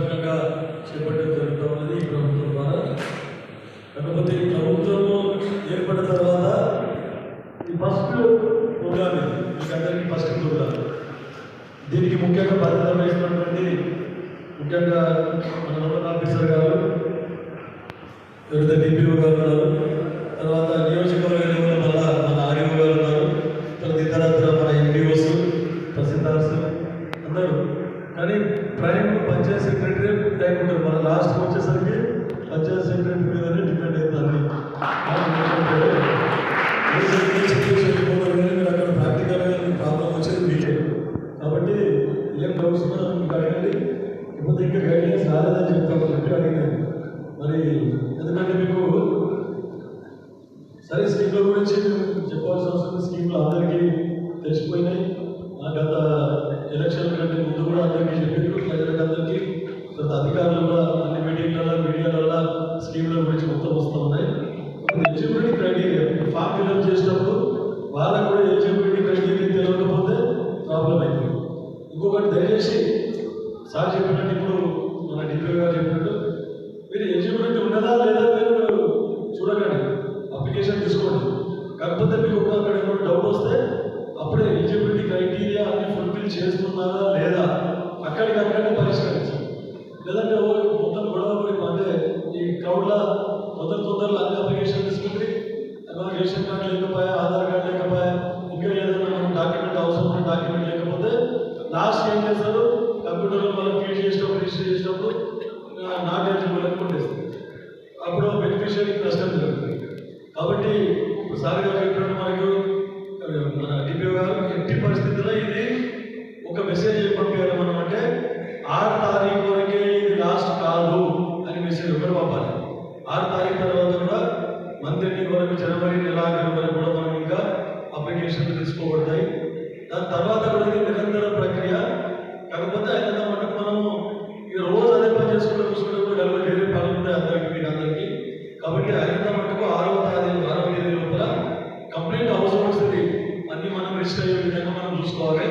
వ్యూహాత్మకంగా చేపట్టడం జరుగుతూ ఉన్నది ఈ ప్రభుత్వం ద్వారా. కాకపోతే ఈ ప్రభుత్వము ఏర్పడిన తర్వాత ఈ ఫస్ట్ ప్రోగ్రామ్ ఇది మీకందరికీ ఫస్ట్ ప్రోగ్రామ్. దీనికి ముఖ్యంగా బాధ్యత వహిస్తున్నటువంటి ముఖ్యంగా మన నోడల్ ఆఫీసర్ గారు తర్వాత డిపిఓ గారు తర్వాత నియోజకవర్గంలో రిజిస్టర్ చేసినప్పుడు రిజిస్టర్ చేసినప్పుడు నాట్ ఎలిజిబుల్ అని కొట్టేస్తుంది అప్పుడు బెనిఫిషియరీకి నష్టం జరుగుతుంది. కాబట్టి ఒకసారిగా చెప్పినట్టు మనకు మన డిపిఓ గారు ఎట్టి పరిస్థితి కాబట్టి అయినంత మటుకు ఆరవ తేదీ ఆరవ తేదీ లోపల కంప్లీట్ హౌస్ హోల్డ్స్ అన్ని మనం రిజిస్టర్ అయ్యే విధంగా మనం చూసుకోవాలి.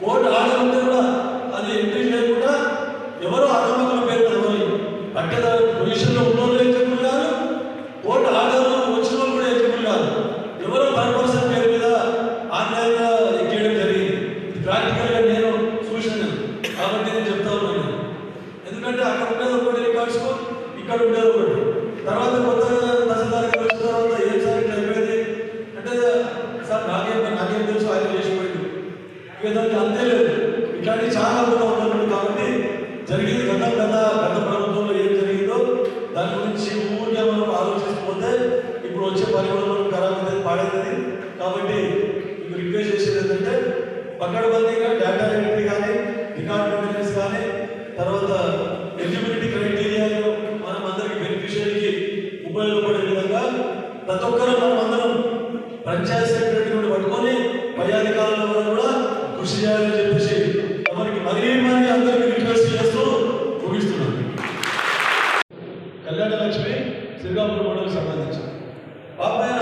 Quando దుర్గాపురం మండలికి సంబంధించింది పాపమైన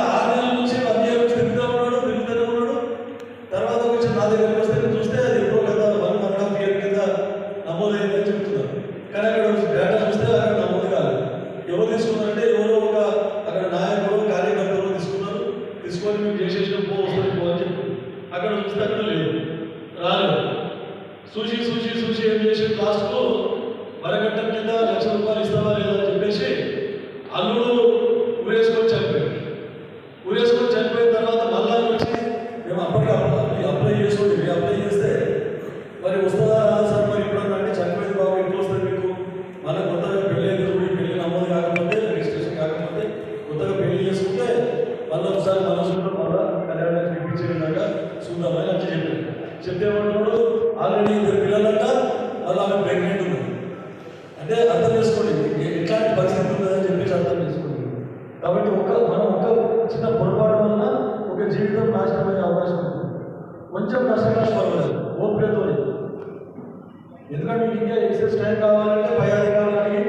ఎందుకంటే ఇండియా ఎక్సెస్ టైం కావాలంటే పై కావాలని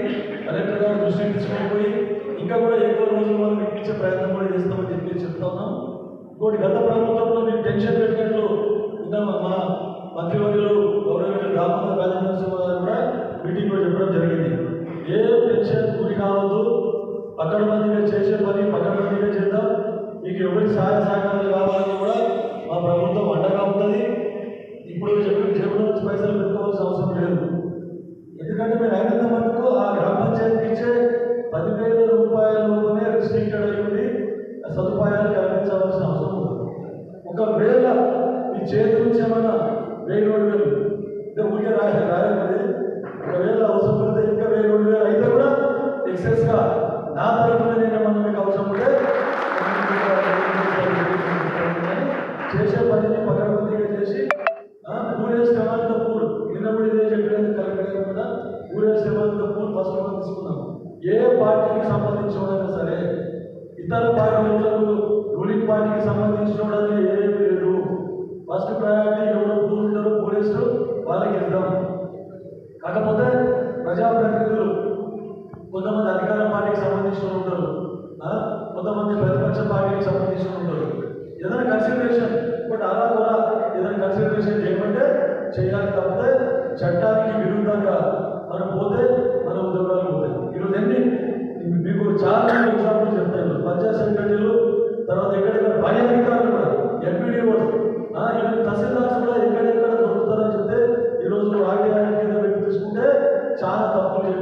కలెక్టర్ గారు దృష్టి తీసుకొని ఇంకా కూడా ఎక్కువ రోజులు మనం ఇప్పించే ప్రయత్నం కూడా చేస్తామని చెప్పి చెప్తున్నాం ఇంకోటి గత ప్రభుత్వంలో మీరు టెన్షన్ పెట్టినట్లు ఇంకా మా మంత్రివర్యులు గౌరవనీయులు రామోదర్ రాజనరసింహ గారు కూడా మీటింగ్లో చెప్పడం జరిగింది. ఏ టెన్షన్ గురి కావద్దు. పక్కడబందీగా చేసే పని పక్కడబందీగా చేద్దాం. మీకు ఎవరి సహాయ సహకారాలు కావాలని కూడా మా ప్రభుత్వం అండగా ఉంటుంది. ఇప్పుడు Lord. సంబంధించిన ఏమీ లేదు. ఫస్ట్ ప్రయారిటీ ఎవరు దూరుతారు పోలీసులు వాళ్ళకి ఇద్దాం కాకపోతే ప్రజాప్రతినిధులు కొంతమంది అధికార పార్టీకి సంబంధించిన ఉంటారు. కొంతమంది ప్రతిపక్ష పార్టీకి సంబంధించిన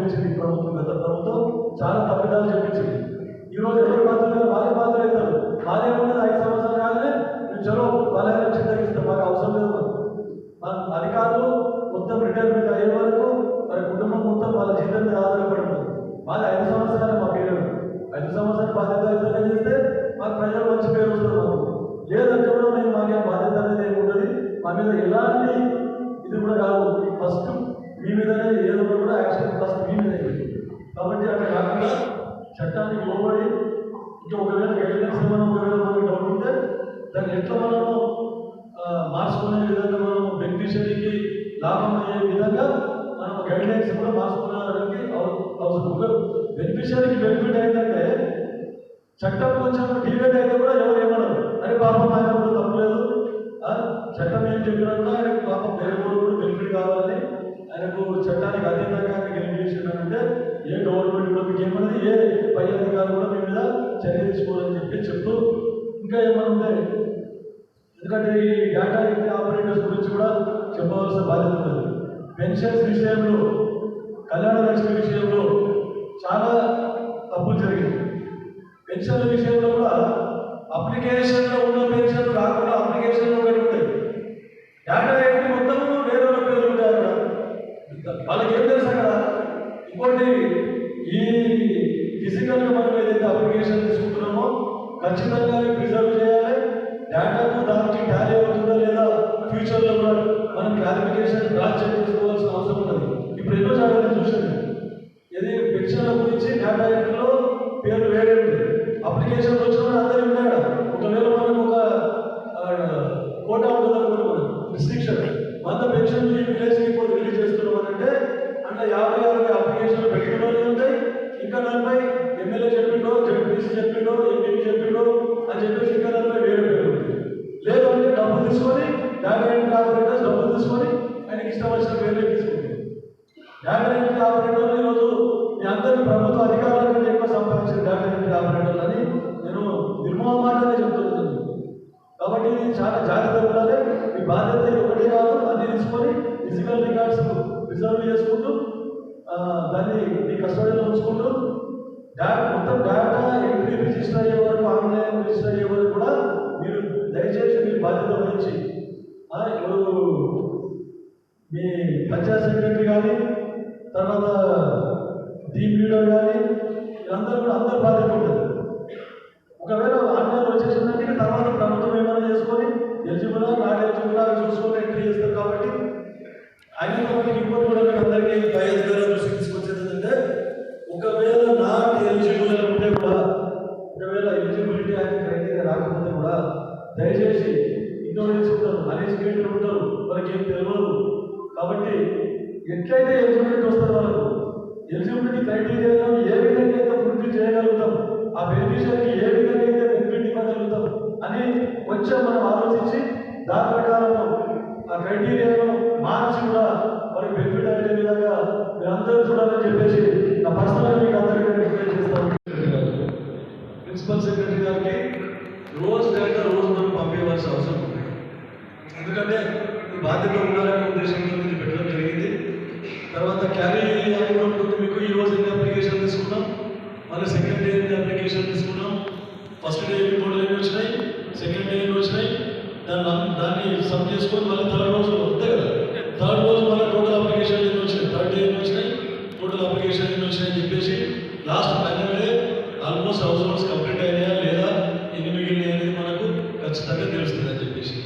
చూపించింది ప్రభుత్వం గత ప్రభుత్వం చాలా తప్పిదాలు చూపించింది ఈరోజు ఎవరి బాధ్యులు వాళ్ళే బాధ్యులు అవుతారు. వాళ్ళే ఉన్నది ఐదు సంవత్సరాలు కాగానే చలో వాళ్ళ చింతకి చట్టానికి లోబడి ఇంకా ఒకవేళ గైడ్లైన్స్ మనం ఒకవేళ మనకి డౌట్ ఉంటే దాన్ని ఎట్లా మనము మార్చుకునే విధంగా మనం బెనిఫిషరీకి లాభం అయ్యే విధంగా మనం గైడ్లైన్స్ కూడా మార్చుకోవడానికి అవసరం. బెనిఫిషరీకి బెనిఫిట్ అయిందంటే చట్టం కొంచెం డివేట్ అయితే కూడా ఎవరు ఏమన్నారు అరే పాపం ఆయన కూడా తప్పలేదు చట్టం ఏం చెప్పినా కూడా ఆయనకు పాపం వేరే కూడా బెనిఫిట్ కావాలి ఆయనకు చట్టానికి అతీతంగా గెలిపేసిందంటే ఏ గవర్నమెంట్ కూడా మీకు ఏమన్నది ఏ పై అధికారులు కూడా మీ మీద చర్య తీసుకోవాలని చెప్పి చెప్తూ ఇంకా ఏమన్నా ఎందుకంటే ఈ డేటా ఎంట్రీ ఆపరేటర్స్ గురించి కూడా చెప్పవలసిన బాధ్యత ఉంది పెన్షన్స్ విషయంలో కళ్యాణ లక్ష్మి విషయంలో చాలా తప్పులు జరిగింది పెన్షన్ల విషయంలో కూడా అప్లికేషన్లో ఉన్న పెన్షన్ కాకుండా అప్లికేషన్లో ఒకటి ఉంటాయి డేటా ఎంట్రీ మొత్తం వేరే పేరు పేర్లు ఉంటాయి అక్కడ. వాళ్ళకి ఏం ఇంకోటి ఈ ఫిజికల్గా మనం ఏదైతే అప్లికేషన్ తీసుకుంటున్నామో ఖచ్చితంగా ప్రిజర్వ్ చేయాలి. డేటాకు దానికి టాలీ అవుతుందా లేదా ఫ్యూచర్లో కూడా మనం క్లారిఫికేషన్ క్రాస్ చెక్ చేసుకోవాల్సిన అవసరం ఉన్నది. ఇప్పుడు ఎన్నో జాగ్రత్తలు చూసాను ఇది పెన్షన్ల గురించి డేటా ఎంట్రీలో పేరు వేరే ఉంది అప్లికేషన్ వచ్చిన అందరూ ఉన్నాడు ఒకవేళ మనకు ఒక కోట కోటా ఉంటుంది అనుకోండి మనం రిస్ట్రిక్షన్ మన పెన్షన్ విలేజ్కి ఇంకా నలభై ఎమ్మెల్యే చెప్పిండో జడ్పీసీ చెప్పిండో చెప్పిండో చేసుకొని ఎలిజిబుల్ నాట్ ఎలిజిబుల్ అవి చూసుకొని ఎంట్రీ చేస్తారు కాబట్టి అయినా కాబట్టి ఇంకోటి కూడా మీకు అందరికీ పై అధికారుల తీసుకొచ్చేది ఏంటంటే ఒకవేళ నాట్ ఎలిజిబుల్ ఉంటే కూడా ఒకవేళ ఎలిజిబిలిటీ అనే క్రైటీరియా రాకపోతే కూడా దయచేసి ఇగ్నోరెన్స్ ఉంటారు అన్ఎడ్యుకేటెడ్ ఉంటారు వాళ్ళకి ఏం తెలియదు కాబట్టి ఎట్లయితే ఎలిజిబిలిటీ వస్తారు వాళ్ళకు ఎలిజిబిలిటీ క్రైటీరియాలో ఏ విధంగా అయితే ఫుల్ఫిల్ చేయగలుగుతాం ఆ బెనిఫిషియర్కి ఏ విధంగా అయితే బెనిఫిట్ ఇవ్వగలుగుతాం అని కొంచెం మనం ఆలోచించి దాని ప్రకారం ఆ క్రైటీరియాను మార్చి కూడా వారికి బెనిఫిట్ అయ్యే విధంగా మీరందరూ చూడాలని చెప్పేసి నా పర్సనల్గా మీకు అందరికీ రిక్వెస్ట్ చేస్తాను ప్రిన్సిపల్ సెక్రటరీ గారికి రోజు డేటా రోజు మనం పంపించవలసిన అవసరం ఉంది ఎందుకంటే ఈ బాధ్యత ఉండాలనే ఉద్దేశంతో ఇది పెట్టడం జరిగింది తర్వాత క్యారీ అని ఉంటుంది మీకు ఈ రోజు ఎన్ని అప్లికేషన్ తీసుకున్నాం మళ్ళీ సెకండ్ డే ఎన్ని అప్లికేషన్ తీసుకున్నాం ఫస్ట్ డే ఎన్ని టోటల్ ఎన్ని వచ్చినాయి సెకండ్ డే ఎన్ని వచ్చినాయి దాన్ని అన్- దాన్ని సమ్ చేసుకొని మళ్ళీ థర్డ్ రోజు అంతే కదా థర్డ్ రోజు మళ్ళీ టోటల్ అప్లికేషన్ ఎన్ని వచ్చినాయి థర్డ్ డే ఎన్ని వచ్చినాయి టోటల్ అప్లికేషన్ ఎన్ని వచ్చినాయి అని చెప్పేసి last final almost households complete అయినాయా లేదా ఎన్ని మిగిలినాయి అనేది మనకు ఖచ్చితంగా తెలుస్తుంది అని చెప్పేసి.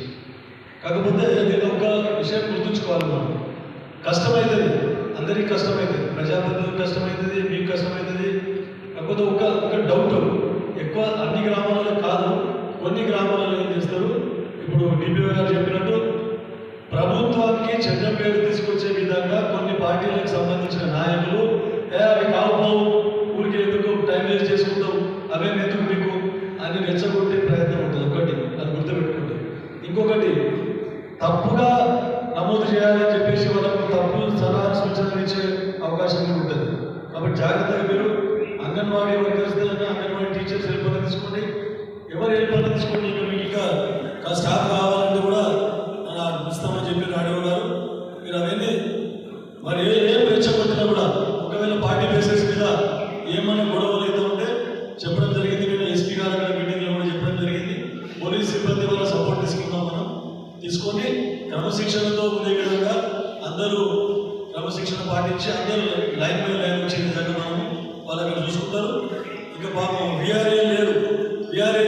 కాకపోతే దీని ఒక విషయం గుర్తుంచుకోవాలి మనం. కష్టమవుతుంది అందరికీ కష్టమవుతుంది ప్రజాప్రతినిధులకు కష్టమవుతుంది మీకు కష్టమవుతుంది కాకపోతే ఒక ఒక డౌట్ ఎక్కువ అన్ని గ్రామాలలో కాదు కొన్ని గ్రామాలలో ఏం చేస్తారు? ఇప్పుడు డిపిఓ గారు చెప్పినట్టు ప్రభుత్వానికి చెడ్డ పేరు తీసుకొచ్చే విధంగా కొన్ని పార్టీలకు సంబంధించిన నాయకులు ఏ అవి కావు ఊరికి ఎందుకు టైం వేస్ట్ చేసుకుంటాం అవే ఎందుకు మీకు? అని రెచ్చగొట్టే ప్రయత్నం ఉంటుంది. ఒకటి అది గుర్తుపెట్టుకుంటే ఇంకొకటి తప్పుగా నమోదు చేయాలని చెప్పేసి వాళ్ళకు తప్పు సలహా సూచనలు ఇచ్చే అవకాశం కూడా ఉంటుంది. కాబట్టి జాగ్రత్తగా మీరు అంగన్వాడీ వర్కర్స్ దగ్గర అంగన్వాడీ టీచర్స్ హెల్ప్ తీసుకోండి ఎవరు హెల్ప్ తీసుకోండి ఇంకా మీకు ఇంకా కా- స్టాఫ్ కావాలంటే కూడా ఆ, ఇస్తామని చెప్పి రాడియో గారు మీరు అవన్నీ మరి ఏ ఏం రెచ్చగొట్టినా కూడా ఒకవేళ పార్టీ బేసిస్ మీద ఏమైనా గొడవలు అయితే ఉంటే చెప్పడం జరిగింది నేను ఎస్పీ గారు అక్కడ మీటింగ్లో కూడా చెప్పడం జరిగింది పోలీస్ సిబ్బంది వల్ల సపోర్ట్ తీసుకున్నాం మనం తీసుకొని క్రమశిక్షణతో ఉండే విధంగా అందరూ క్రమశిక్షణ పాటించి అందరూ లైన్ బై లైన్ వచ్చే విధంగా మనము వాళ్ళు అక్కడ చూసుకుంటారు. ఇంకా పాపం విఆర్ఏ లేరు. విఆర్ఏ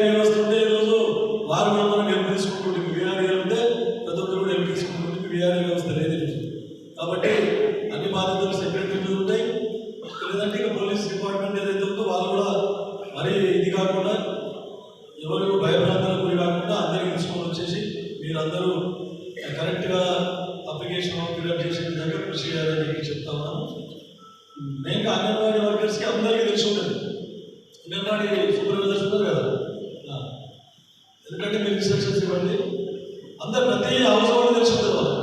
ఇంకా అంగన్వాడీ వర్కర్స్కి అందరికీ తెలిసి ఉంటుంది. అంగన్వాడీ సూపర్వైజర్స్ ఉంటారు కదా. ఎందుకంటే మీరు ఇన్స్ట్రక్షన్స్ ఇవ్వండి. అందరు ప్రతి హౌస్ కూడా తెలిసి ఉంటుంది వాళ్ళు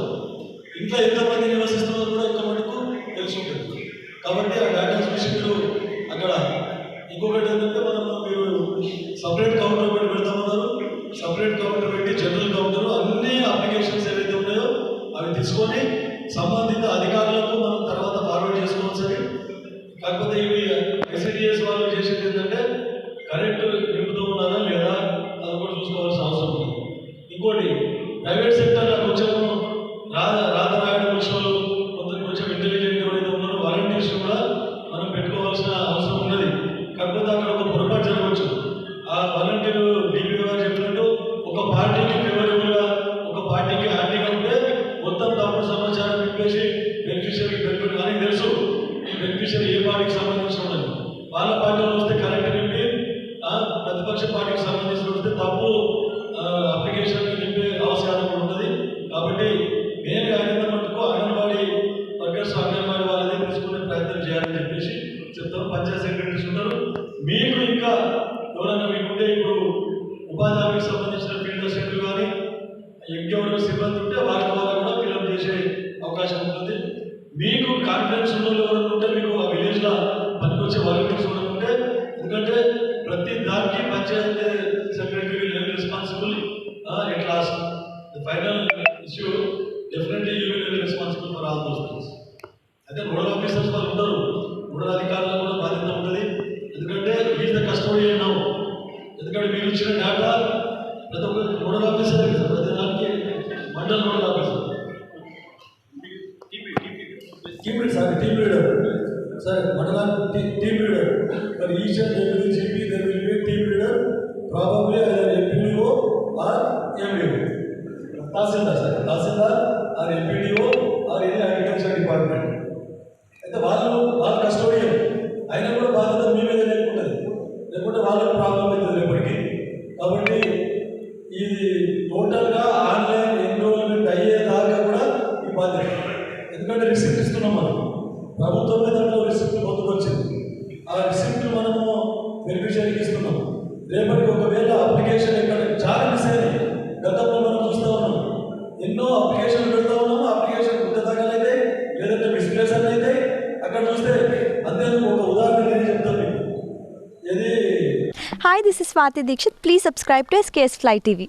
ఇంట్లో ఎంతమంది నివసిస్తున్న కూడా ఇంత మటుకు తెలిసి ఉంటుంది. కాబట్టి ఆ డాటా చూసి మీరు అక్కడ ఇంకొకటి ఏంటంటే మనం మీరు సపరేట్ కౌంటర్ కూడా పెడతామన్నారు. Separate current Este Del Swati Dixit please subscribe to S K S fly TV